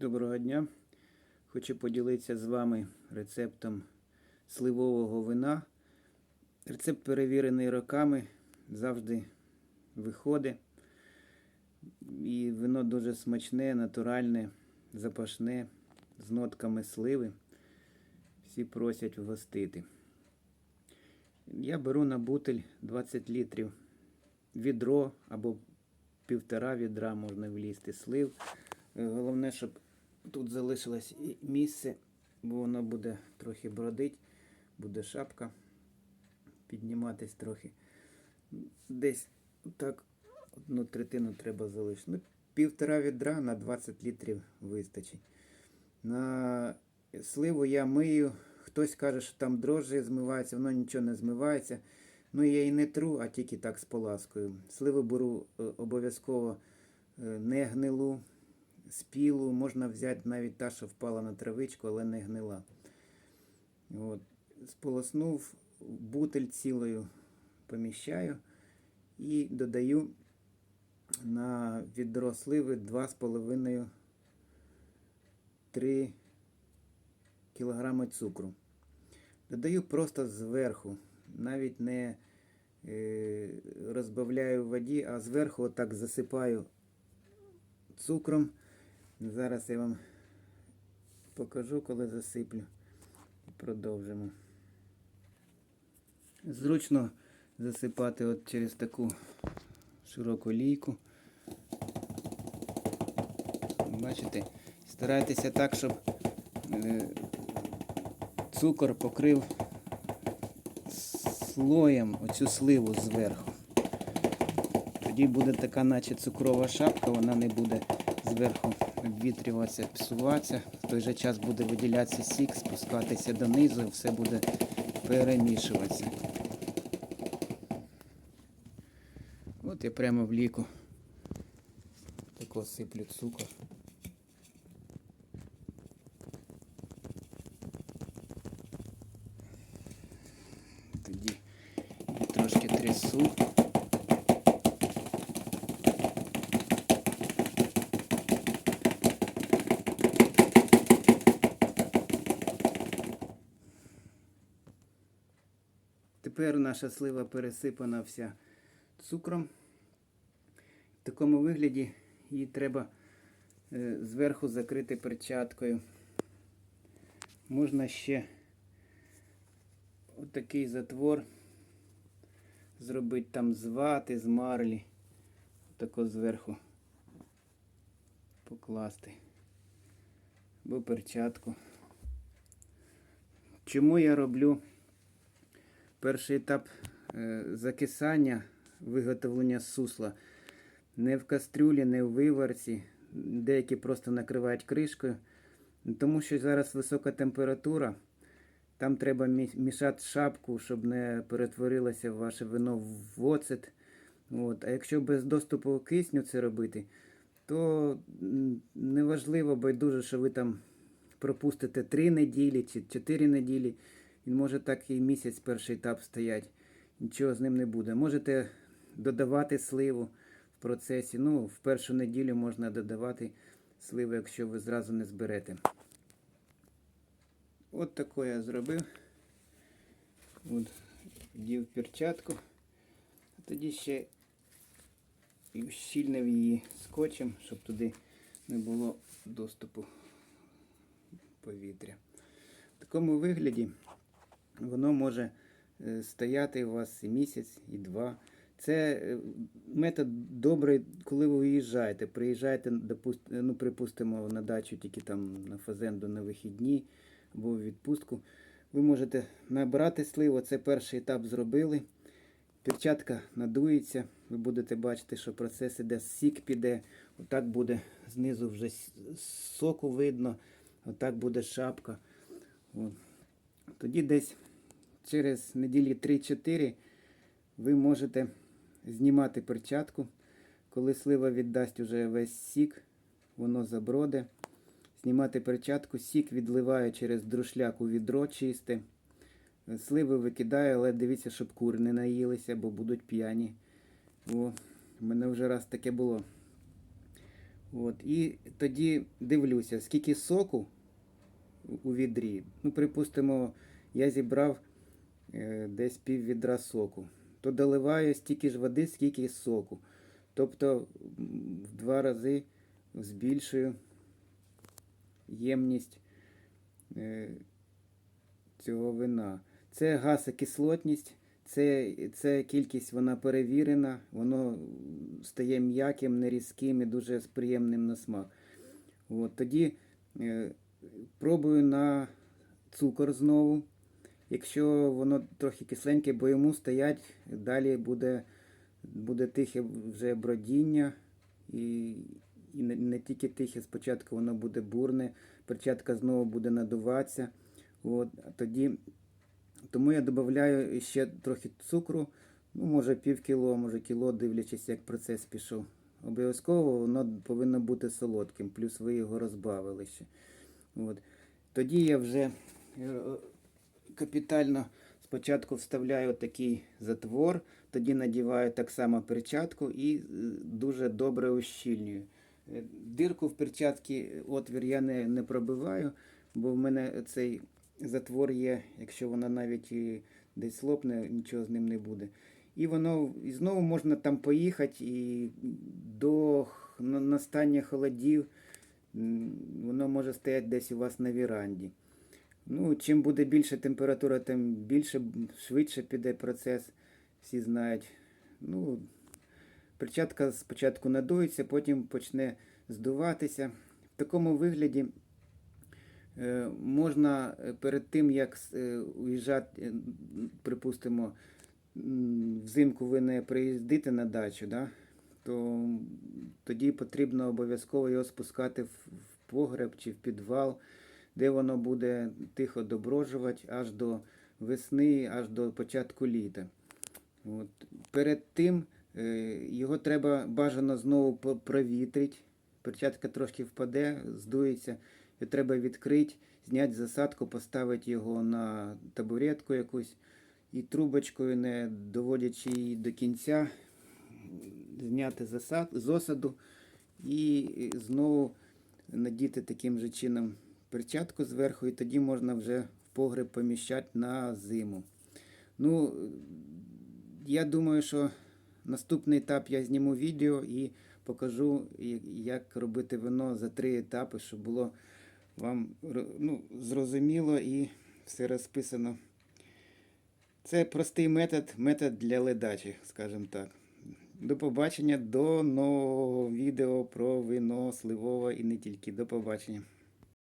Доброго дня. Хочу поділитися з вами рецептом сливового вина. Рецепт перевірений роками, завжди виходить. І вино дуже смачне, натуральне, запашне, з нотками сливи. Всі просять вгостити. Я беру на бутиль 20 літрів відро або півтора відра можна влізти слив. Головне, щоб тут залишилось і місце, бо воно буде трохи бродить, буде шапка підніматись трохи. Десь так одну третину треба залишити. Ну, півтора відра на 20 літрів вистачить. На сливу я мию. Хтось каже, що там дрожжі змиваються, воно нічого не змивається. Ну я її не тру, а тільки так з поласкою. Сливу беру е, обов'язково е, не гнилу, спілу, можна взяти навіть та, що впала на травичку, але не гнила. От. Сполоснув бутель цілою, поміщаю і додаю на відро сливи 2,5-3 кг цукру. Додаю просто зверху, навіть не е, розбавляю в воді, а зверху отак засипаю цукром. Зараз я вам покажу, коли засиплю. Продовжимо. Зручно засипати от через таку широку лійку. Бачите, старайтеся так, щоб е, цукор покрив слоєм оцю сливу зверху. Тоді буде така, наче цукрова шапка, вона не буде зверху обвітрюватися, псуватися. В той же час буде виділятися сік, спускатися донизу, все буде перемішуватися. От я прямо в ліку тако сиплю цукор. Тоді трошки трясу. Тепер наша слива пересипана вся цукром. В такому вигляді її треба е, зверху закрити перчаткою. Можна ще отакий затвор зробити там з вати, з марлі. Тако зверху покласти. Або перчатку. Чому я роблю перший етап е, закисання, виготовлення сусла не в кастрюлі, не в виварці. Деякі просто накривають кришкою. Тому що зараз висока температура. Там треба мішати шапку, щоб не перетворилося ваше вино в оцет. От. А якщо без доступу кисню це робити, то неважливо, байдуже, що ви там пропустите 3 неділі чи 4 неділі. Він може так і місяць перший етап стоять. Нічого з ним не буде. Можете додавати сливу в процесі. Ну, в першу неділю можна додавати сливу, якщо ви зразу не зберете. От таке я зробив. От, вдів перчатку. А тоді ще і щільнив її скотчем, щоб туди не було доступу повітря. В такому вигляді воно може е, стояти у вас і місяць, і два. Це е, метод добрий, коли ви виїжджаєте. Приїжджаєте, ну, припустимо, на дачу тільки там на фазенду на вихідні або в відпустку. Ви можете набрати сливу, це перший етап зробили. Перчатка надується, ви будете бачити, що процес іде, сік піде. Отак буде знизу вже соку видно, отак буде шапка. От. Тоді десь через неділі 3-4 ви можете знімати перчатку. Коли слива віддасть уже весь сік, воно заброде. Знімати перчатку, сік відливаю через друшляк у відро чисте. Сливи викидаю, але дивіться, щоб кури не наїлися, бо будуть п'яні. О, в мене вже раз таке було. От, і тоді дивлюся, скільки соку у- відрі. Ну, припустимо, я зібрав десь пів відра соку. То доливаю стільки ж води, скільки соку. Тобто в два рази збільшую ємність е, цього вина. Це газокислотність, це, це кількість вона перевірена, воно стає м'яким, нерізким і дуже приємним на смак. От, тоді е, пробую на цукор знову. Якщо воно трохи кисленьке, бо йому стоять, далі буде, буде тихе вже бродіння. І, і не, не тільки тихе, спочатку воно буде бурне, перчатка знову буде надуватися. От, тоді, тому я додаю ще трохи цукру, ну, може пів кіло, може кіло, дивлячись, як процес пішов. Обов'язково воно повинно бути солодким, плюс ви його розбавили ще. От. Тоді я вже е, капітально спочатку вставляю такий затвор, тоді надіваю так само перчатку і е, дуже добре ущільнюю. Е, Дирку в перчатці, отвір я не, не пробиваю, бо в мене цей затвор є, якщо вона навіть і десь лопне, нічого з ним не буде. І воно і знову можна там поїхати і до настання холодів воно може стояти десь у вас на віранді. Ну, чим буде більша температура, тим більше швидше піде процес. Всі знають. Ну, перчатка спочатку надується, потім почне здуватися. В такому вигляді е, можна перед тим, як е, уїжджати, е, припустимо, взимку ви не приїздите на дачу, да? то тоді потрібно обов'язково його спускати в погреб чи в підвал, де воно буде тихо доброжувати аж до весни, аж до початку літа. От. Перед тим е, його треба бажано знову провітрити. Перчатка трошки впаде, здується. І треба відкрити, зняти засадку, поставити його на табуретку якусь і трубочкою, не доводячи її до кінця, зняти засад, з осаду і знову надіти таким же чином перчатку зверху, і тоді можна вже в погреб поміщати на зиму. Ну, я думаю, що наступний етап я зніму відео і покажу, як робити вино за три етапи, щоб було вам ну, зрозуміло і все розписано. Це простий метод, метод для ледачі, скажімо так. До побачення, до нового відео про вино сливове і не тільки. До побачення.